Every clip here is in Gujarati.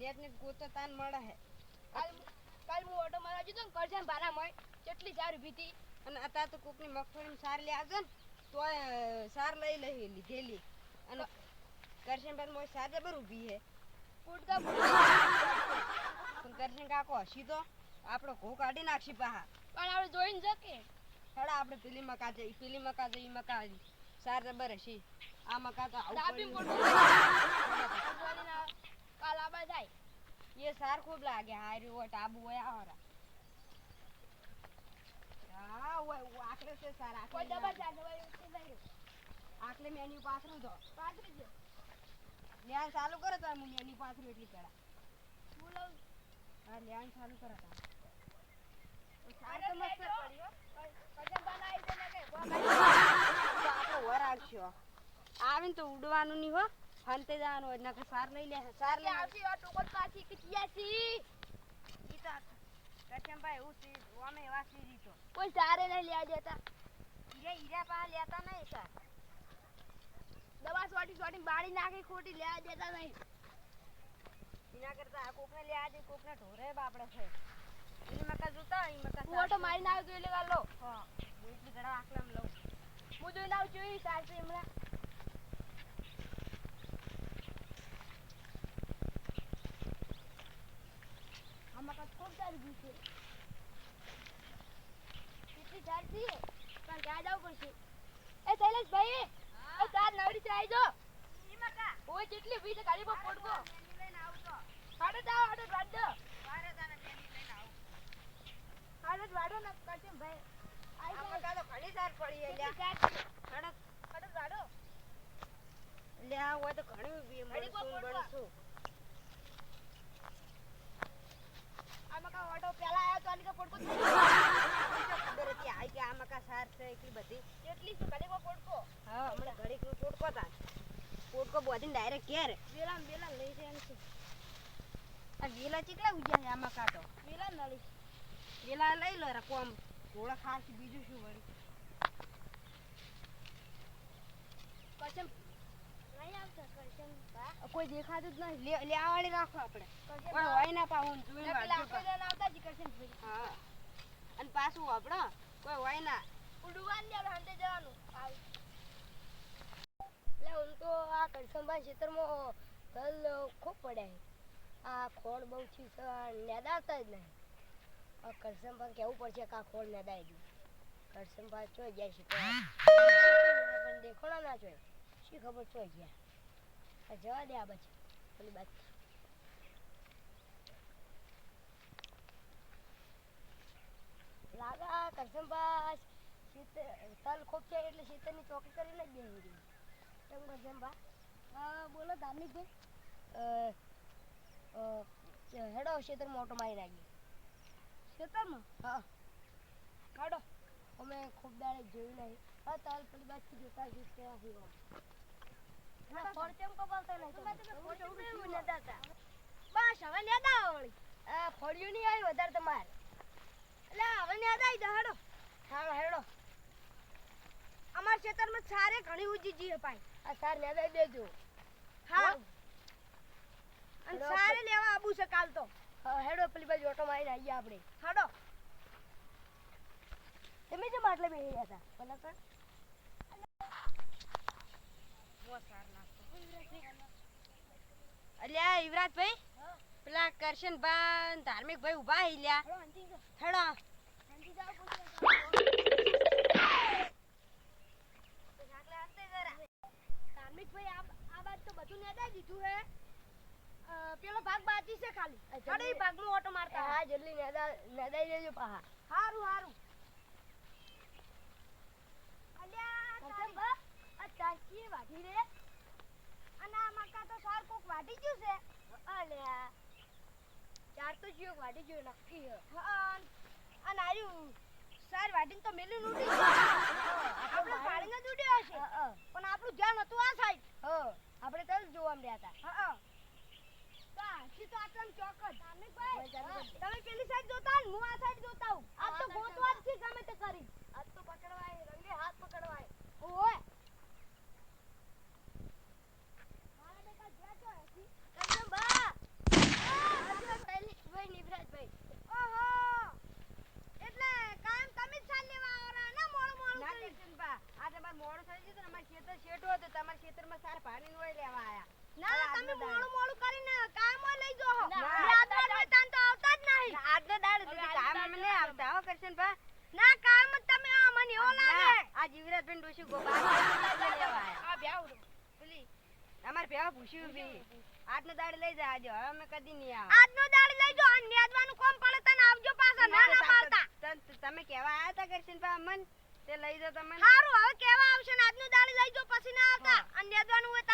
નેટ ગોતો તાન મળે હે. કાલ કાલ હું ઓટો મારા જતો ને કરજણ ભારા મય. કેટલી જાર ભીતી અને અત્યારે તો કોકની મગફળીમાં સાર લે આવજો ને તોય સાર લઈ લઈ લીધેલી. અને કરશનભાઈ મોય સાર જબર ઊભી હે. કુટકા પણ કરશન કાકો હસી તો આપણો ઘો કાઢી નાખશી પાહા. પણ આપણે જોઈને જકે હેડા આપણે પેલી મકા જઈ પેલી મકા જઈ મકા સાર જબર હશી આ મકા તો આવું ડાબી પડ્યું. મોટો કાલ આબા થાય એ સાર ખૂબ લાગે હારી હોય આબુ હોય આવરા હા હોય હોય, આખરે છે સાર કોઈ આખરે દબા લાગે. ચા દવા એવું થઈ આખલે મેન્યુ પાથરું તો પાથરી દે લ્યાન ચાલુ કરો તો હું મેન્યુ પાથરું એટલી પેલા બોલો હા લ્યાન ચાલુ કરો તો સાર તો મસ્ત પડ્યો કજમ બનાવી દે ને કે બોલ આપણે વર આવશો આવીને તો ઉડવાનું નહીં હો હંતે જવાનું હોય નકર સાર લઈ લે સાર લઈ આવતી આ ટોકર પાછી કે ઈતા ઈ તો કચમભાઈ એવું છે અમે એવા સીરી તો. કોઈ સારે નહીં લેવા દેતા. ઈરે હીરા પા લેતા નહીં સર. દવા સોટી સોટી બાળી નાખી ખોટી લેવા દેતા નહીં. એના કરતા આ કોકને લે આજે કોકને ઢોરે બાપડે છે. ઈ મકા જોતા ઈ મકા ઓટો જોઈ તો એટલે કાલ લો. હા હું એટલી ઘડા આકલામ લઉં હું જોઈને આવું જોઈ સારસે હમણાં. આ મકાન ખૂબ સારી છે. કેટલી સારી છે? પણ ત્યાં જવું પડશે. એ શૈલેષભાઈ એ તાર નવરી છે જો. ઓય જેટલી ભી ગાડી પર પોડકો મેની લઈને આવતો હાડો જાઓ હાડો વાડો વારે તાને મેની લઈને આવું હાડો વાડો ના કરશે ભાઈ આ આવી તો ઘણી સાર પડી હાડો. વાડો. લ્યા હોય તો ઘણી મળશું પડવા. બળશું આ મકાન વાડો તો આની કા પોડકો ખબર હતી આઈ કે આ મકા સાર છે એટલી બધી. એટલી ગાડી પોડકો હા હમણાં ઘડીકનું પોટકો તા. બોધીને ડાયરેક્ટ ઘેર. વેલા વેલા લઈ જાય છે. આ વેલા ચીકલા ઉજ્યા છે આમાં કાટો વેલા નળી વેલા લઈ લો રકો આમ થોડા ખાસ બીજું શું વળી? નહીં આવતા. કોઈ દેખાતું જ નહીં લેવાડી રાખો આપણે. પણ હોય ના પાવું જોઈ આવતા જ કરશે હા. અને પાછું આપણો કોઈ હોય ના. ઉડવાન ને હંતે જવાનું. એટલે હું તો આ કરસમભાઈ ક્ષેત્રમાં તલ ખૂબ પડ્યા આ ખોળ બહુ છે આ જ નહીં. આ કરસમભાઈ કહેવું પડશે કે આ ખોળ નેદાઈ ગયું. કરસમભાઈ ચોઈ ગયા છે પણ દેખોડા ના ચોય શી ખબર ચોઈ ગયા? જવા દે આ બાજુ. પેલી બાજુ. લાગા આ કરસમભાઈ શીત- તલ છે એટલે શીતળની ચોકી કરીને જ બેસી ગઈ. કેમ કરસમભા હા બોલો ધાર્મિકભાઈ હેડો શેતર મોટો મારી નાખી શેતરમાં? હા. કાઢો. અમે ખૂબ દાડે જોયું નહીં. હા તાલ પેલી બાજુથી જોતા જઈશ કેવા આવી આવી સારે લેવા આબુ છે કાલ તો હેડો. પેલી બાજુ ઓટો મારીને આવીએ હેડો તમે જે માટલે બેસી ગયા હતા કર અલ્યા યુવરાજભાઈ? પેલા કરશનભાઈ ધાર્મિકભાઈ ધાર્મિક હી લ્યા. હેડો. ધાર્મિક ભાઈ આ બાદ તો બધું નેતા દીધું હે. પેલો ભાગ બાકી છે ખાલી. એ ભાગનો ઓટો મારતા હા જલ્દી નેદા નેદાઈ જજો પાહા. હારું હારું અલ્યા તારી વાઢી રે. અને આ મકા તો સાર કોક વાઢી ગયું છે. અલ્યા ચાર તો જીઓ વાઢી ગયો નક્કી અને આર્યું સાર વાઢીને તો મેલું નૂટી આપણે પાણીને જ ઉડ્યો હશે પણ આપણું ધ્યાન હતું આ સાઈડ આપણે તલ જોવા મળ્યા હતા હા તો આથી તો આટલા ચોક્કસ તમે પેલી સાઈડ જોતા ને હું આ સાઈડ જોતા હું આજ તો ગોતવા જ છે ગમે તે કરી આજ તો પકડવાય રંગે હાથ પકડવાય ઓય મારા બેટા જ્યાં તો હતી કંજમ બા ખેતરમાં સાર પાડીને વહી લેવા આયા ના હવે તમે આજનો દાડો. મોડું મોડું કરીને કામમાં લઈ જો ના, યાદ રાખો તાન તો આવતા જ નહીં આજનો દાડો હવે દીદી આજનો કામ દાડો મને આવતા હો ના કામ તમે આ મને એવો લાગે. આ જીવરાજભાઈ ડોશી ગોપાલ. આ બેવડો પેલી અમારે ભેવા પૂછ્યું બી આજનો દાડ લઈ જા આજે હવે અમે કદી નહીં આવ. આજનો દાડ લઈ જો અને નેદવાનું કોમ પડે તને આવજો પાછા ના ના પાડતા. તમે કેવા આયા તા કરશનભા અમન? તે લઈ જો તમે સારું હવે કેવા આવશે ને આજનો દાડ લઈ જો પછી ના આવતા. અને નેદવાનું હોય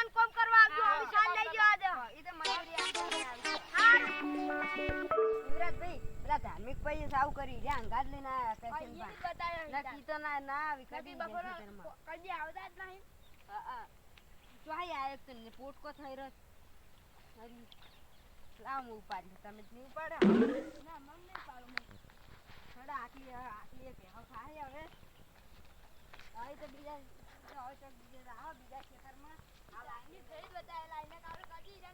પેલા સાવ કરી રહ્યા અંગાત લઈને આયા કરશનભા ના કીતો ના ના આવી કદી નહીં કદી આવતા જ નહીં. હા. ચોહાઈ આયો તને પોટકો થઈ રહ્યો હરી. લામ ઉપાડી તમે જ નહીં ઉપાડો. ના મમ નહીં પાડું. થોડા આટલી આટલી એક હવે ખાય હવે. હવે તો બીજા હવે તો બીજા આવો બીજા ખેતરમાં. આ લાઈન ફેરી બતાવેલા એને કાલે કદી જ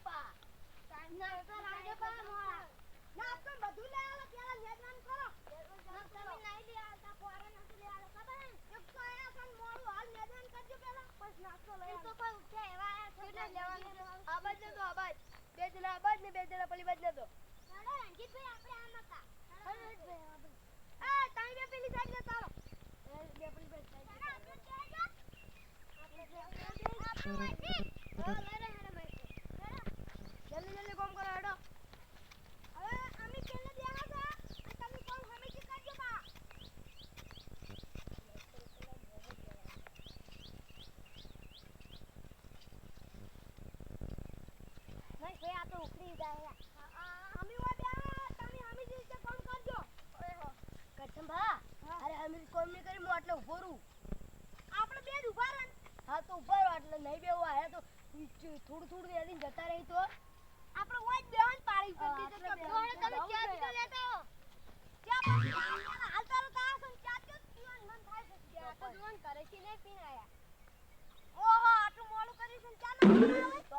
સર જતા રહી પા ના તો બધું લઈ આવો પેલા નેજવાન કરો એક તો આયા છે ને મોડું હાલ નેજવાન કરજો પેલા પછી નાસ્તો લઈ આવો આબાજ ને તો આબાજ બે જણા આબાજ ને બે જણા પેલી બાજ ને તો એ તાઈ બે પેલી સાઈડ ને તારો એ બે પેલી બાજ સાઈડ જલ્દી જલ્દી કોમ કરો હેડો હવે અમે કેને દેવા છે અને તમે કોમ હમેથી કરજો બા અમે વા દેવા તમે હમેથી રીતે કોમ કરજો. અરે અમીર કોમ નહીં કરી હું આટલે ઊભો રહું. આપણે બે જ ઊભા રહે. હા તો ઊભા રહો એટલે નહીં બેવું આયા તો થોડું થોડું એની જતા રહી તો. આપણે ઓય બેહન પાડી હા, કરી આપણે દીધો બેહન તમે તો ચા લેતા આવો ચા પીતો હાલ તારો તા સન ચા તો પીવાનું મન થાય છે ચા તો જુવાન કરે છે ને પીને આયા ઓહો આટલું મોડું કર્યું છે ને ચા ના પીને તો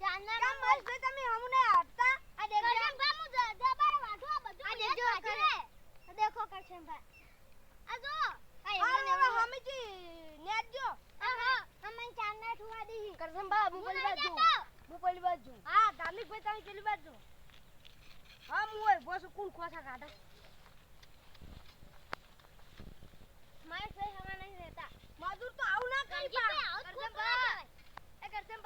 મજૂર તો આવું ના કરી પા કરજમ બા એ કરજમ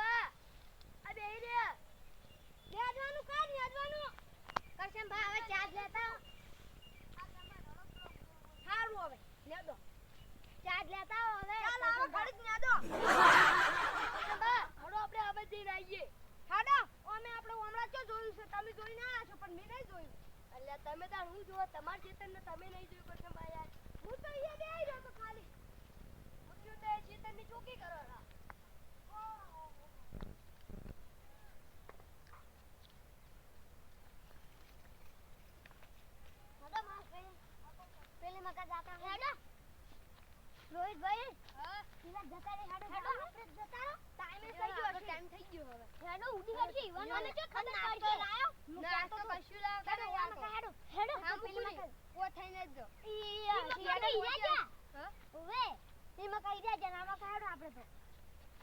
બા બા હવે અમે આપણે હમણાં ક્યાં જોયું છે તમે જોઈ ના છો પણ મેં નહીં જોયું એટલે તમે તાર હું જોવો તમાર ચેતન ને તમે નહીં જોયું બા યાર. હું તો અહીંયા બેહી રહ્યો તો ખાલી હું કયો તો એ ચેતનની ચોકી કરો રા હેડો માર પેલી મકા જાતા હેડો રોહિતભાઈ? પેલા જતા રે હાડો હાડો. આપણે જતા રહો. ટાઈમે થઈ ગયો છે. ટાઈમ થઈ ગયો હવે. હેડો ઉડી હશે ઈવન મને જો ખબર પડી? લાયો નાસ્તો કશું લાવો હેડો હેડો હેડો. હેડો હા, પેલી. ઓ થઈને જ ઈ હેડો ઈ જા? ઓવે એમાં કઈ દે જા ના આમાં હેડો આપણે તો.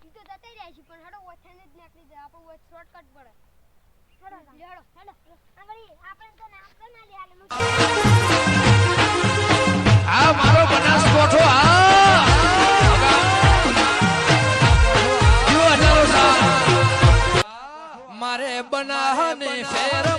ઈ તો જતા રહ્યા છે પણ હેડો ઓછાને જ નીકળી જાય આપણે શોર્ટકટ પડે. હેડો હેડો હેડો. આગળ આપણે તો ના આપણે ના લે હાલે honey, fair.